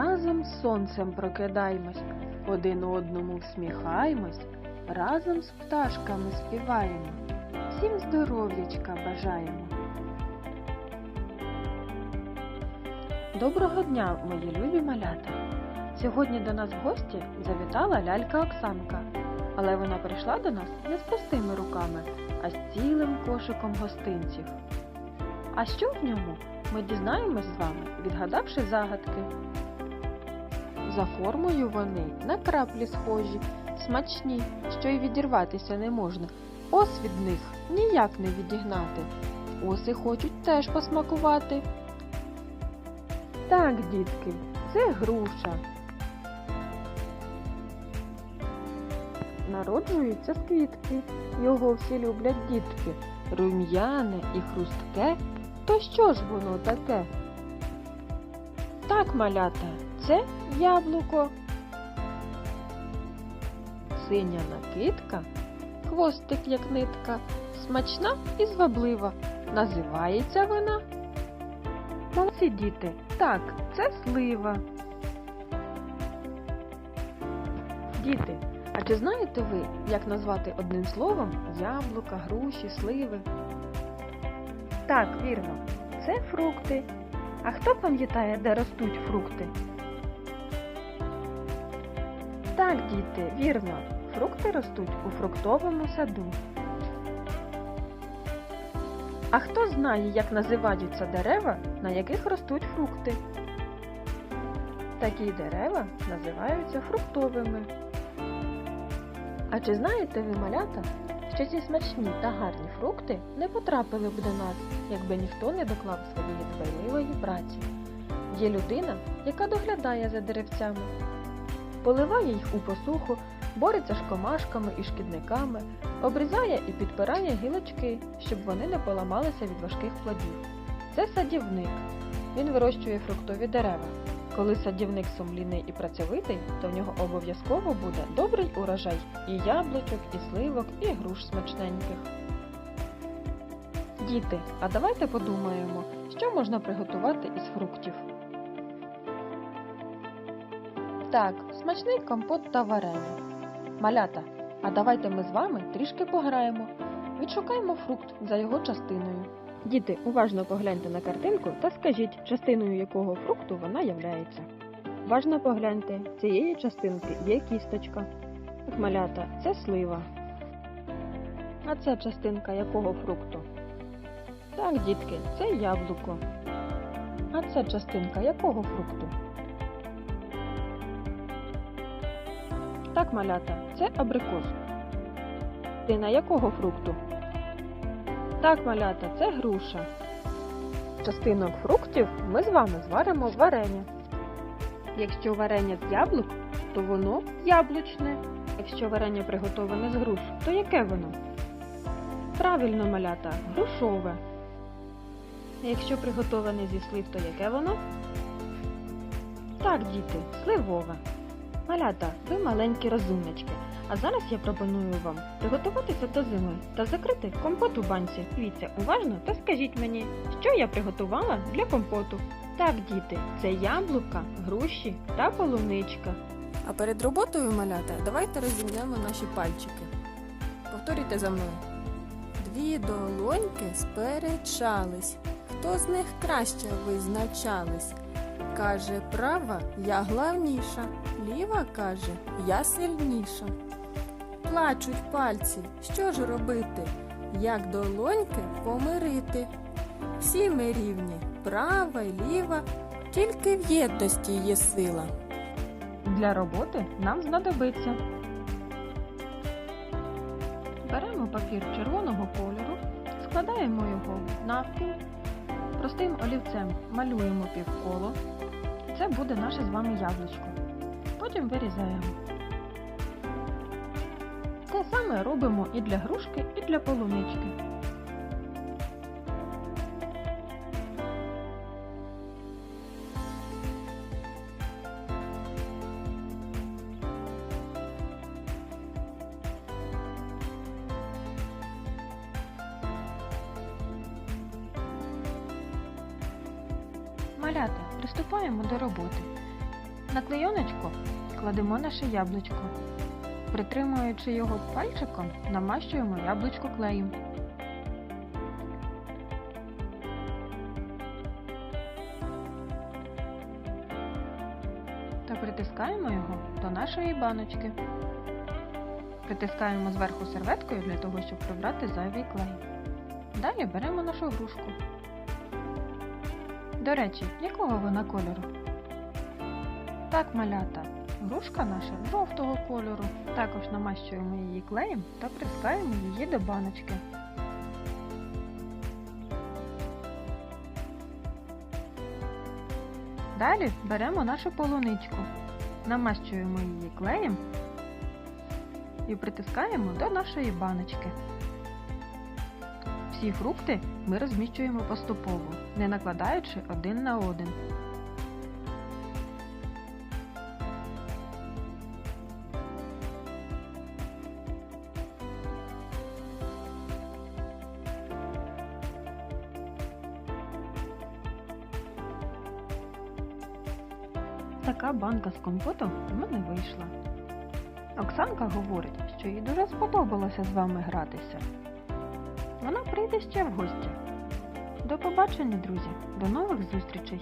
Разом з сонцем прокидаймось, один одному всміхаймось, разом з пташками співаємо, всім здоров'ячка бажаємо. Доброго дня, мої любі малята! Сьогодні до нас в гості завітала лялька Оксанка, але вона прийшла до нас не з пустими руками, а з цілим кошиком гостинців. А що в ньому? Ми дізнаємось з вами, відгадавши загадки. За формою вони на краплі схожі, смачні, що й відірватися не можна. Ос від них ніяк не відігнати. Оси хочуть теж посмакувати. Так, дітки, це груша. Народжується з квітки, його всі люблять дітки. Рум'яне і хрустке. То що ж воно таке? Так, малята, це яблуко. Синя накидка, хвостик як нитка, смачна і зваблива. Називається вона. Молодці діти, так, це слива. Діти, а чи знаєте ви, як назвати одним словом яблука, груші, сливи? Так, вірно, це фрукти. А хто пам'ятає, де ростуть фрукти? Так, діти, вірно, фрукти ростуть у фруктовому саду. А хто знає, як називаються дерева, на яких ростуть фрукти? Такі дерева називаються фруктовими. А чи знаєте ви, малята, що ці смачні та гарні фрукти не потрапили б до нас, якби ніхто не доклав своєї дбайливої праці? Є людина, яка доглядає за деревцями, поливає їх у посуху, бореться з комашками і шкідниками, обрізає і підпирає гілочки, щоб вони не поламалися від важких плодів. Це садівник. Він вирощує фруктові дерева. Коли садівник сумлінний і працьовитий, то в нього обов'язково буде добрий урожай і яблучок, і сливок, і груш смачненьких. Діти, а давайте подумаємо, що можна приготувати із фруктів. Так, смачний компот та варення. Малята, а давайте ми з вами трішки пограємо. Відшукаємо фрукт за його частиною. Діти, уважно погляньте на картинку та скажіть, частиною якого фрукту вона являється. Уважно погляньте, цієї частинки є кісточка. Так, малята, це слива. А це частинка якого фрукту? Так, дітки, це яблуко. А це частинка якого фрукту? Так, малята, це абрикос. Частина якого фрукту? Так, малята, це груша. Частинок фруктів ми з вами зваримо варення. Якщо варення з яблук, то воно яблучне. Якщо варення приготоване з груш, то яке воно? Правильно, малята, грушове. Якщо приготоване зі слив, то яке воно? Так, діти, сливове. Малята, ви маленькі розумнички. А зараз я пропоную вам приготуватися до зими та закрити компот у банці. Дивіться уважно та скажіть мені, що я приготувала для компоту. Так, діти, це яблука, груші та полуничка. А перед роботою малята давайте розімнемо наші пальчики. Повторюйте за мною. Дві долоньки сперечались. Хто з них краще визначались? Каже права, я главніша, ліва каже, я сильніша. Плачуть пальці, що ж робити? Як долоньки помирити? Всі ми рівні, права й ліва, тільки в єдності є сила. Для роботи нам знадобиться. Беремо папір червоного кольору, складаємо його навпіл, простим олівцем малюємо півколо. Це буде наше з вами яблучко. Потім вирізаємо. Те саме робимо і для грушки, і для полунички. Малята, приступаємо до роботи. На клейоночку кладемо наше яблучко. Притримуючи його пальчиком, намащуємо яблучко клеєм. Та притискаємо його до нашої баночки. Притискаємо зверху серветкою для того, щоб прибрати зайвий клей. Далі беремо нашу грушку. До речі, якого вона кольору? Так, малята, грушка наша жовтого кольору. Також намащуємо її клеєм та прискаємо її до баночки. Далі беремо нашу полуничку, намащуємо її клеєм і притискаємо до нашої баночки. Всі фрукти ми розміщуємо поступово, не накладаючи один на один. Така банка з компотом в мене вийшла. Оксанка говорить, що їй дуже сподобалося з вами гратися. Вона прийде ще в гості. До побачення, друзі, до нових зустрічей!